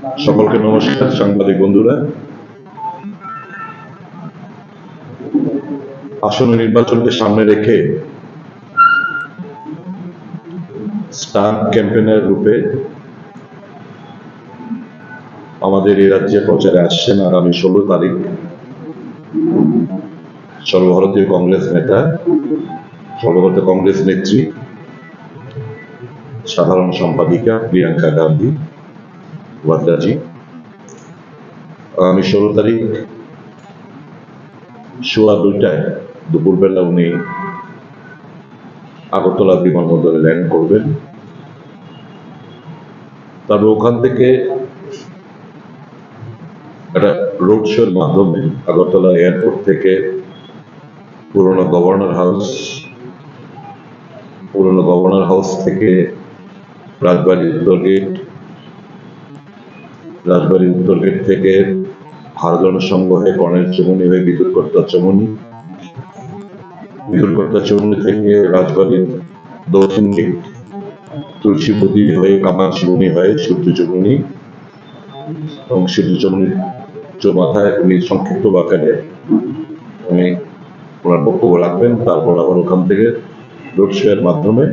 সকলকে নমস্কার, সাংবাদিক বন্ধুরা। আসন্ন নির্বাচনকে সামনে রেখে স্টার ক্যাম্পেনার রূপে আমাদের এই রাজ্যে প্রচারে আসছেন আগামী ষোলো তারিখ সর্বভারতীয় কংগ্রেস নেতা সর্বভারতীয় কংগ্রেস নেত্রী, সাধারণ সম্পাদিকা প্রিয়াঙ্কা গান্ধী। ওয়াদ্রাজি আগামী ষোলো তারিখ সোয়া দুইটায় দুপুরবেলা উনি আগরতলা বিমানবন্দরে ল্যান্ড করবেন। তবে ওখান থেকে একটা রোড শোর মাধ্যমে আগরতলা এয়ারপোর্ট থেকে পুরনো গভর্নর হাউস, পুরনো গভর্নর হাউস থেকে রাজবাড়ি উত্তর গেট রাজবাড়ি উত্তর গেট থেকে হারজন সংঘ হয়ে কর্ণের চমুনি হয়ে বিদ্যুৎ কর্তা চমুনি। বিদ্যুৎ কর্তা চমুনি থেকে রাজবাড়ির দক্ষিণ গেট তুলসীপতি হয়ে কামাল চমুনি হয়ে সূর্য চমুনি। এবং সূর্য চমুনির মাথায় উনি সংক্ষিপ্ত আকারে উনি ওনার বক্তব্য রাখবেন। তারপর আবার ওখান থেকে রোড শো এর মাধ্যমে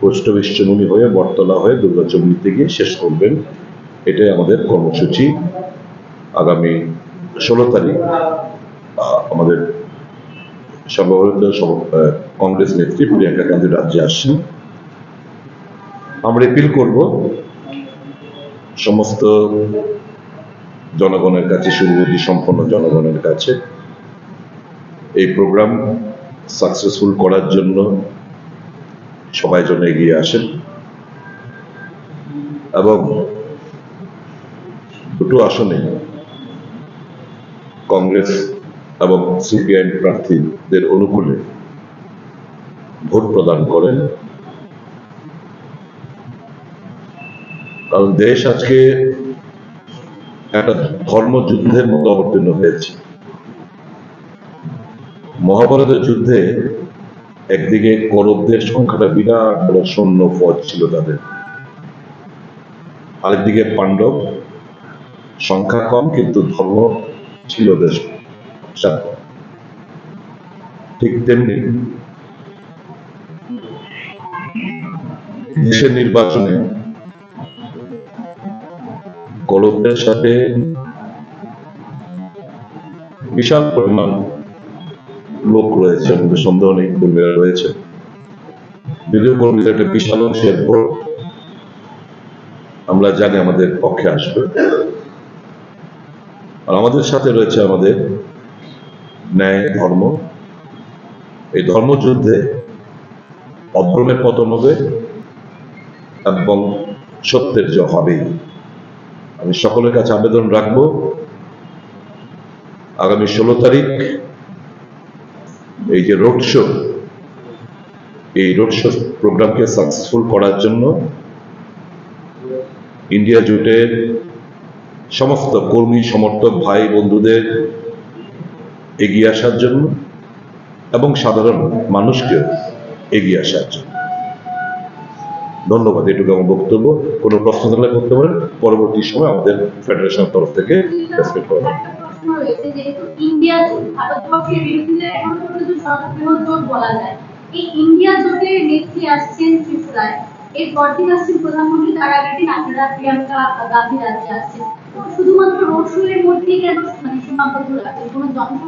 পোস্ট অফিস চমুনি হয়ে বটতলা হয়ে দুর্গা চমুনিতে গিয়ে শেষ করবেন। এটাই আমাদের কর্মসূচি। আগামী ষোলো তারিখ আমাদের সর্বভারতীয় কংগ্রেস নেত্রী প্রিয়াঙ্কা গান্ধী রাজ্যে আসছেন। আমরা এপিল করব। সমস্ত জনগণের কাছে, সুবিধি সম্পন্ন জনগণের কাছে এই প্রোগ্রাম সাকসেসফুল করার জন্য সবাই যেন এগিয়ে আসেন। এবং দুটো আসনে কংগ্রেস এবং সিপিআইএম প্রার্থীদের অনুকূলে ভোট প্রদান করেন। কারণ দেশ আজকে একটা ধর্মযুদ্ধের মতো অবতীর্ণ হয়েছে। মহাভারতের যুদ্ধে একদিকে কৌরবদের সংখ্যাটা বিরাট বড় সৈন্য ফৌজ ছিল তাদের। আরেকদিকে পাণ্ডব সংখ্যা কম, কিন্তু ধর্ম ছিল বেশ। ঠিক তেমনি দেশের নির্বাচনে কলবদের সাথে বিশাল পরিমাণ লোক রয়েছে সন্দেহ নেই, কর্মীরা রয়েছে যদিও কর্মীদের একটা বিশাল অংশের ভোট আমরা জানি আমাদের পক্ষে আসবে আর আমাদের সাথে রয়েছে আমাদের ন্যায় ধর্ম। এই ধর্মযুদ্ধে অধর্মের পতন হবে এবং সত্যের জয় হবেই আমি সকলের কাছে আবেদন রাখব, আগামী ষোলো তারিখ এই যে রোড শো, এই রোড শো প্রোগ্রামকে সাকসেসফুল করার জন্য ইন্ডিয়া জোটের সমস্ত কর্মী, সমর্থক, ভাই, বন্ধুদের এগিয়ে আসার জন্য এবং সাধারণ মানুষকে এগিয়ে আসার জন্য। ধন্যবাদ, এটুকু আমার বক্তব্য। কোনো প্রশ্ন থাকলে করতে পারেন। পরবর্তী সময় আমাদের ফেডারেশনের তরফ থেকে প্রধানমন্ত্রী, তার আগের দিন আপনারা প্রিয়াঙ্কা গান্ধী রাজ্যে আসছেন।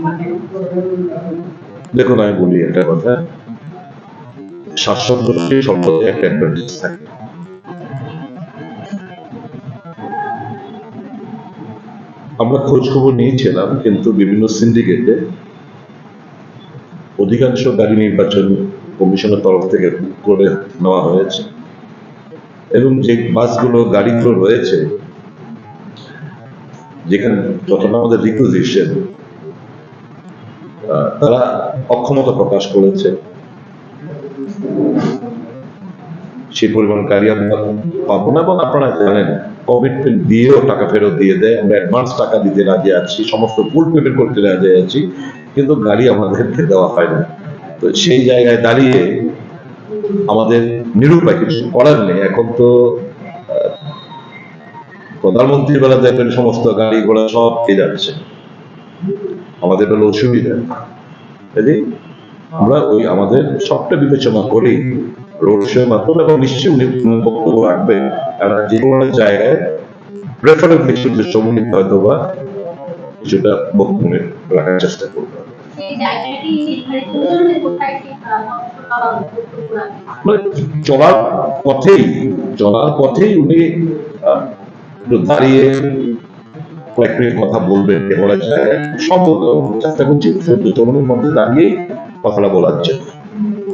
মানে দেখুন, আমি বলি একটা কথা। শাসক গোষ্ঠীর সম্পর্কে একটা অ্যাডভান্টেজ থাকে। আমরা খোঁজ খবর নিয়েছিলাম, কিন্তু বিভিন্ন সিন্ডিকেটে অধিকাংশ গাড়ি নির্বাচন কমিশনের তরফ থেকে করে নেওয়া হয়েছে। এবং যে বাসগুলো, গাড়িগুলো রয়েছে যেখানে যতটা আমাদের রিকুইজিশন তারা অক্ষমতা প্রকাশ করেছে। সেই পরিমাণ গাড়ি আমরা পাবো না এবং আপনারা জানেন কমিটমেন্ট দিয়েও টাকা ফেরত দিয়ে দেয়। আমরা অ্যাডভান্স টাকা দিতে রাজি আছি, সমস্ত ফুল পেমেন্ট করতে রাজি আছি, কিন্তু গাড়ি আমাদেরকে দেওয়া হয় না। তো সেই জায়গায় দাঁড়িয়ে আমাদের নিরুপায় কিছু করার নেই। এখন তো প্রধানমন্ত্রীর বেলা দেখবেন সমস্ত গাড়ি ঘোড়া সব কে যাচ্ছে। আমাদের হলো অসুবিধা। আমরা ওই আমাদের সবটা বিবেচনা করেই রোড শো মাধ্যমে এবং নিশ্চয়ই উনি বক্তব্য রাখবেন। কারণ যে কোনো জায়গায় প্রেফারেবলি শুধু সমন্বিত হয়তো বা কিছুটা বক্তব্য রাখার চেষ্টা করবে। রাখবে? মানে চলার পথেই চলার পথেই উনি দাঁড়িয়ে কয়েক মিনিট কথা বলবেন বলা যায় সম্ভব চেষ্টা করছি তরুণের মধ্যে দাঁড়িয়ে কথাটা বলার জন্য।